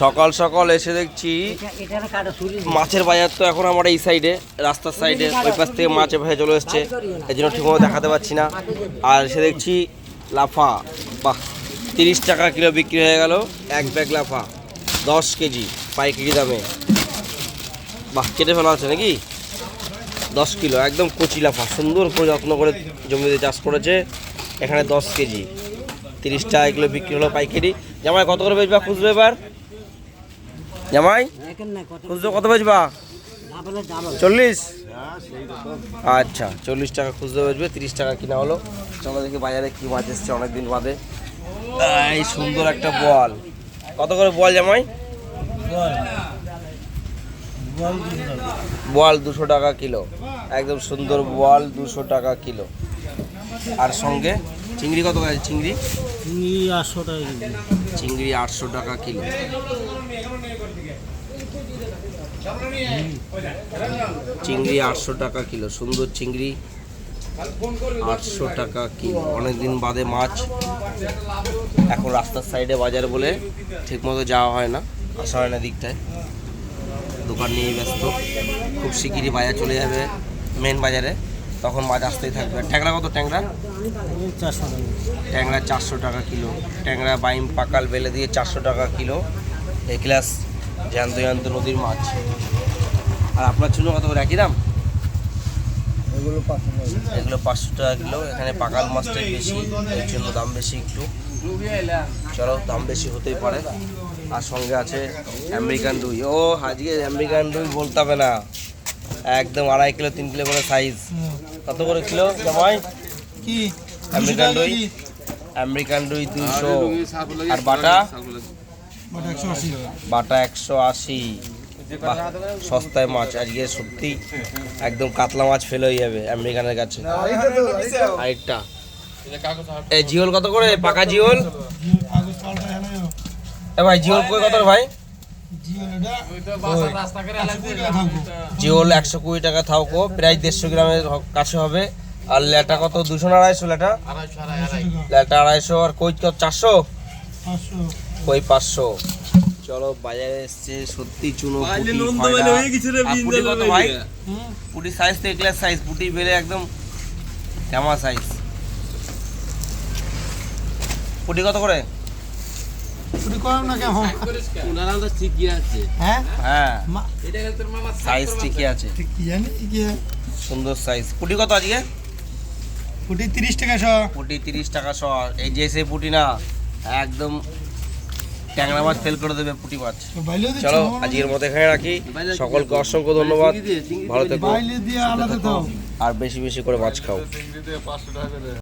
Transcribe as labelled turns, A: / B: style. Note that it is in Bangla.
A: সকাল সকাল এসে দেখছি মাছের বাজার তো এখন আমার এই সাইডে রাস্তার সাইডে ওই পাশ থেকে মাছ ভেজে চলে এসছে। এই জন্য ঠিকমতো দেখাতে পাচ্ছি না। আর এসে দেখছি লাফা বাহ তিরিশ টাকা কিলো বিক্রি হয়ে গেল এক ব্যাগ লাফা দশ কেজি পাইকারি দামে। বাহ কেটে ফেলা আছে নাকি? দশ কিলো একদম কচি লাফা সুন্দর করে যত্ন করে জমিতে চাষ করেছে। এখানে দশ কেজি তিরিশ টাকা কিলো বিক্রি হলো পাইকারি। জামাই কত করে বেচবা খুচরো এবার? জামাই খুচরো কত বেচবা? চল্লিশ? আচ্ছা চল্লিশ টাকা খুচরো বেচবে, তিরিশ টাকা কিনা হলো। চলো দেখি বাজারে কি মাছ এসছে অনেকদিন বাদে। এই সুন্দর একটা বল। কত করে বল জামাই? বল দুশো টাকা কিলো। একদম সুন্দর বল, দুশো টাকা কিলো। আর সঙ্গে? চিংড়ি কত আছে? চিংড়ি?
B: চিংড়ি আটশো টাকা কেজি।
A: চিংড়ি আটশো টাকা কিলো। চিংড়ি আটশো টাকা কিলো সুন্দর চিংড়ি আটশো টাকা কিলো। অনেকদিন বাদে মাছ। এখন রাস্তার সাইডে বাজার বলে ঠিকমতো যাওয়া হয় না আসা হয় না দিকটায়। দোকান নিয়ে ব্যস্ত। খুব শিগগিরই বাজার চলে যাবে মেন বাজারে। তখন মাছ আসতেই থাকবে। ট্যাংরা কত ট্যাংরা?
B: চারশো টাকা।
A: ট্যাংরা চারশো টাকা কিলো। ট্যাংরা বাইম পাকাল বেলে দিয়ে চারশো টাকা কিলো। এই ক্লাস জ্যান্ত জ্যান্ত নদীর মাছ। আর আপনার জন্য কত করে? একই দাম?
B: এগুলো পাঁচশো টাকা।
A: এগুলো পাঁচশো টাকা কিলো। এখানে পাকাল মাছটাই বেশি এর জন্য দাম বেশি একটু। চলো দাম বেশি হতেই পারে। আর সঙ্গে আছে আমেরিকান রুই ও আজকে আমেরিকান রুই বলতে হবে না। একদম আড়াই কিলো তিন কিলো করে সাইজ কত করে কিলো জামাই?
B: কি?
A: আমেরিকান রুই? আমেরিকান রুই দুশো। আর বাটা?
B: বাট একশো আশি।
A: সস্তায় মাছ। আজকে সত্যি একদম কাতলা মাছ ফেলে হয়ে যাবে আমেরিকানের কাছে। আরেকটা। এই জিওল কত করে? পাকা জিওল? এ ভাই জিওল কই কত ভাই? জিওল একশো কুড়ি টাকা থাকো প্রায় দেড়শো গ্রামের কাছে হবে। আর লেটা কত? দুশো না আড়াইশো লেটা? লেটা আড়াইশো আর কই কত চারশো? কই পাঁচশো? চলো বাজারে এসছে সত্যি চুনো পুঁটি, কত ভাই? পুটি সাইজ তো এগুলা সাইজ পুটি বেলে একদম জামা সাইজ পুটি কত করে?
B: না কেমন
C: ঠিকই আছে।
B: হ্যাঁ?
A: হ্যাঁ।
C: এটা তোর মামা
A: সাইজ ঠিকই আছে।
B: ঠিক কি জানি কি
A: সুন্দর সাইজ। পুটি কত আজকে?
B: তিরিশ টাকা শ।
A: পুটি তিরিশ টাকা শ। এই যে পুটি না একদম ট্যাংরা মাছ ফেল করে দেবে পুটি মাছ। চলো আজকের মতো এখানে রাখি। সকলকে অসংখ্য ধন্যবাদ। ভালো থেকো। আর বেশি বেশি করে মাছ খাও।